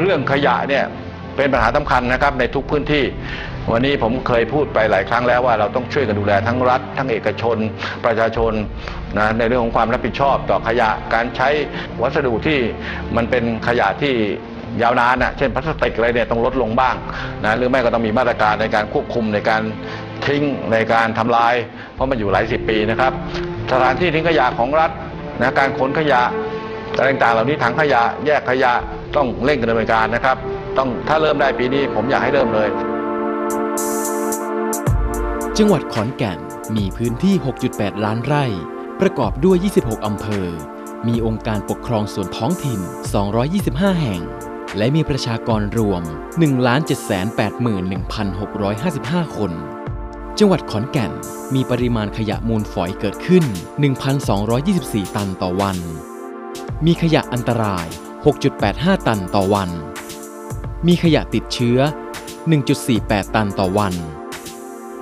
เรื่องขยะเนี่ยเป็นปัญหาสำคัญนะครับในทุกพื้นที่ วันนี้ผมเคยพูดไปหลายครั้งแล้วว่าเราต้องช่วยกันดูแลทั้งรัฐ ทั้งเอกชน ประชาชนนะในเรื่องของความรับผิดชอบต่อขยะการใช้วัสดุที่มันเป็นขยะที่ยาวนานอะเช่นพลาสติกอะไรเนี่ยต้องลดลงบ้างนะหรือไม่ก็ต้องมีมาตรการในการควบคุมในการทิ้งในการทำลาย เพราะมันอยู่หลายสิบปีนะครับ สถานที่ทิ้งขยะของรัฐนะการขนขยะอะไรต่างๆเหล่านี้ถังขยะ แยกขยะ ต้องเร่งดำเนินการนะครับ ต้องถ้าเริ่มได้ปีนี้ผมอยากให้เริ่มเลย จังหวัดขอนแก่นมีพื้นที่ 6.8 ล้านไร่ ประกอบด้วย 26 อำเภอ มีองค์การปกครองส่วนท้องถิ่น 225 แห่ง และมีประชากรรวม 1,781,655 คน จังหวัดขอนแก่นมีปริมาณขยะมูลฝอยเกิดขึ้น 1,224 ตันต่อวัน มีขยะอันตราย 6.85 ตันต่อวัน มีขยะติดเชื้อ 1.48 ตันต่อวัน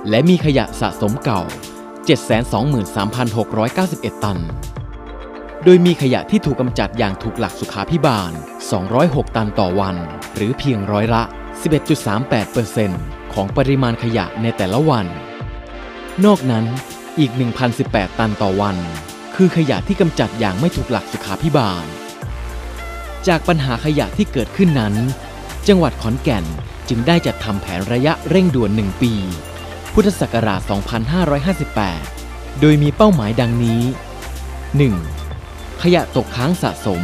และมีขยะสะสมเก่า 723,691 ตัน โดยมีขยะที่ถูกกำจัดอย่างถูกหลักสุขาพิบาล 206 ตันต่อวัน หรือเพียงร้อยละ 11.38%ของปริมาณขยะในแต่ละวัน นอกนั้นอีก 1,018 ตันต่อวัน คือขยะที่กำจัดอย่างไม่ถูกหลักสุขาพิบาล จากปัญหาขยะที่เกิดขึ้นนั้น จังหวัดขอนแก่นจึงได้จัดทำแผนระยะเร่งด่วน 1 ปี พุทธศักราช 2558 โดยมีเป้าหมายดังนี้ 1. ขยะตกค้างสะสม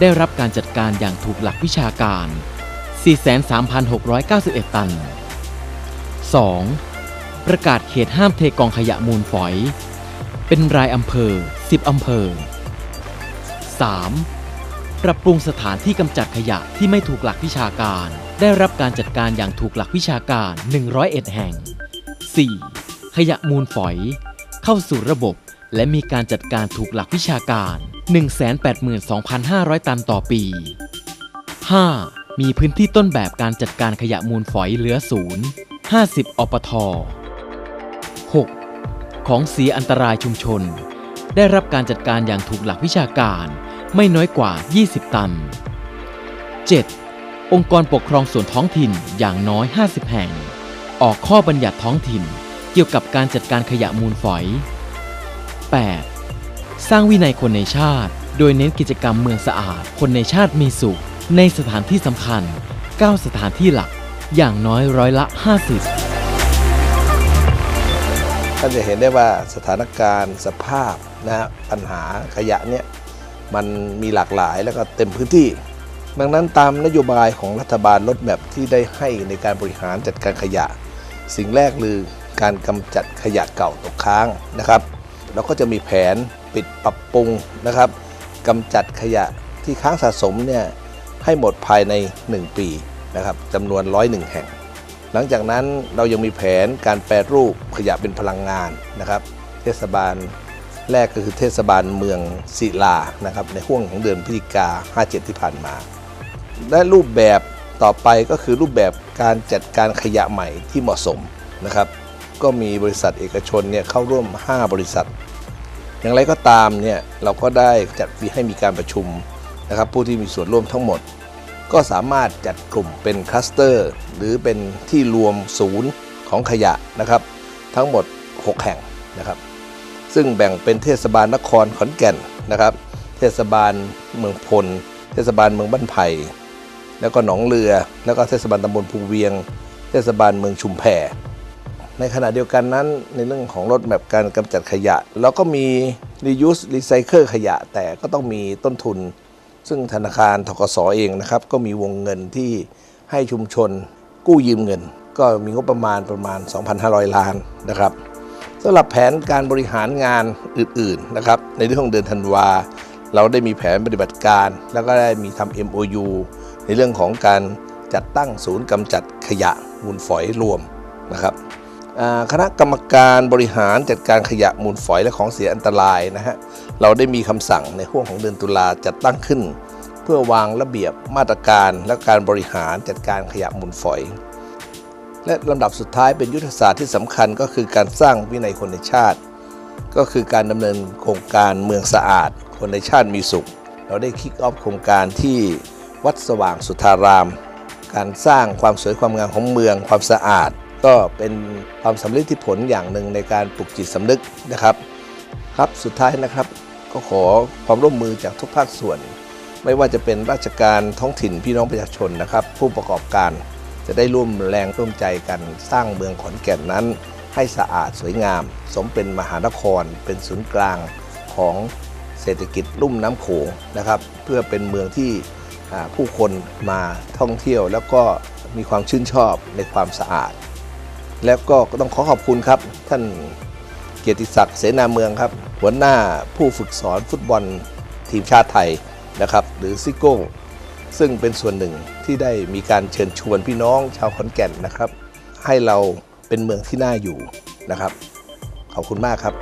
ได้รับการจัดการอย่างถูกหลักวิชาการ 43,691 ตัน 2. ประกาศเขตห้ามเทกองขยะมูลฝอย เป็นรายอำเภอ 10 อำเภอ 3. ปรับปรุงสถานที่กำจัดขยะที่ไม่ถูกหลักวิชาการ ได้รับการจัดการอย่างถูกหลักวิชาการ 101 แห่ง 4. ขยะมูลฝอย เข้าสู่ระบบ และมีการจัดการถูกหลักวิชาการ 182,500 ตันต่อปี 5. มีพื้นที่ต้นแบบการจัดการขยะมูลฝอยเหลือศูนย์50 อปท 6. ของเสียอันตรายชุมชน ได้รับการจัดการอย่างถูกหลักวิชาการ ไม่น้อยกว่า 20 ตัน 7. องค์กรปกครองส่วนท้องถิ่นอย่างน้อย 50 แห่ง ออกข้อบัญญัติท้องถิ่นเกี่ยวกับการจัดการขยะมูลฝอย 8. สร้างวินัยคนในชาติ โดยเน้นกิจกรรมเมืองสะอาด คนในชาติมีสุข ในสถานที่สำคัญ 9 สถานที่หลัก อย่างน้อยร้อยละ 50ท่านจะเห็นได้ว่าสถานการณ์สภาพนะฮะปัญหาขยะเนี่ย มันมีหลากหลายแล้วก็เต็มพื้นที่ ดังนั้นตามนโยบายของรัฐบาลลดแมพที่ได้ให้ในการบริหารจัดการขยะ สิ่งแรกคือการกำจัดขยะเก่าตกค้างนะครับ แล้วก็จะมีแผนปิดปรับปรุงนะครับกำจัดขยะที่ค้างสะสมเนี่ยให้หมดภายใน 1 ปีนะครับจำนวน 101 แห่ง หลังจากนั้นเรายังมีแผนการแปรรูปขยะเป็นพลังงานนะครับ เทศบาล แรกก็คือเทศบาลเมืองศิลานะครับในห่วงของเดือนพฤศจิกา 57 ที่ผ่านมา และรูปแบบต่อไปก็คือรูปแบบการจัดการขยะใหม่ที่เหมาะสมนะครับ ก็มีบริษัทเอกชนเนี่ยเข้าร่วม 5 บริษัท อย่างไรก็ตามเนี่ยเราก็ได้จัดให้มีการประชุมนะครับผู้ที่มีส่วนร่วมทั้งหมด ก็สามารถจัดกลุ่มเป็นคลัสเตอร์ หรือเป็นที่รวมศูนย์ของขยะนะครับ ทั้งหมด 6 แห่งนะครับ ซึ่งแบ่งเป็นเทศบาลนครขอนแก่นนะครับ เทศบาลเมืองพล เทศบาลเมืองบ้านไผ่แล้วก็หนองเรือ แล้วก็เทศบาลตำบลภูเวียง เทศบาลเมืองชุมแพในขณะเดียวกันนั้นในเรื่องของรถแมพการกำจัดขยะเราก็มี reuse recycle ขยะ แต่ก็ต้องมีต้นทุน ซึ่งธนาคารทกสเองนะครับ ก็มีวงเงินที่ให้ชุมชนกู้ยืมเงิน ก็มีงบประมาณประมาณ 2,500 ล้านนะครับ สำหรับแผนการบริหารงานอื่นๆนะครับในเรื่องของเดือนธันวา เราได้มีแผนปฏิบัติการ แล้วก็ได้มีทำ MOU ในเรื่องของการจัดตั้งศูนย์กำจัดขยะมูลฝอยรวมนะครับคณะกรรมการบริหารจัดการขยะมูลฝอยและของเสียอันตรายนะฮะเราได้มีคำสั่งในห่วงของเดือนตุลาจัดตั้งขึ้น เพื่อวางระเบียบมาตรการและการบริหารจัดการขยะมูลฝอย และลำดับสุดท้ายเป็นยุทธศาสตร์ที่สำคัญก็คือการสร้างวินัยคนในชาติ ก็คือการดำเนินโครงการเมืองสะอาด คนในชาติมีสุข เราได้คิกออฟโครงการที่วัดสว่างสุทธาราม การสร้างความสวยความงามของเมืองความสะอาด ก็เป็นความสำเร็จที่ผลอย่างหนึ่งในการปลุกจิตสำนึกนะครับ ครับสุดท้ายนะครับ ก็ขอความร่วมมือจากทุกภาคส่วน ไม่ว่าจะเป็นราชการท้องถิ่นพี่น้องประชาชนนะครับ ผู้ประกอบการ จะได้ร่วมแรงร่วมใจกันสร้างเมืองขอนแก่นนั้น ให้สะอาดสวยงาม สมเป็นมหานคร เป็นศูนย์กลางของเศรษฐกิจลุ่มน้ำโขงนะครับ เพื่อเป็นเมืองที่ผู้คนมาท่องเที่ยว แล้วก็มีความชื่นชอบในความสะอาด แล้วก็ต้องขอขอบคุณครับ ท่านเกียรติศักดิ์เสนาเมืองครับ หัวหน้าผู้ฝึกสอนฟุตบอลทีมชาติไทยนะครับ หรือซิโก้ ซึ่งเป็นส่วนหนึ่งที่ได้มีการเชิญชวนพี่น้องชาวขอนแก่นนะครับ ให้เราเป็นเมืองที่น่าอยู่นะครับ ขอบคุณมากครับ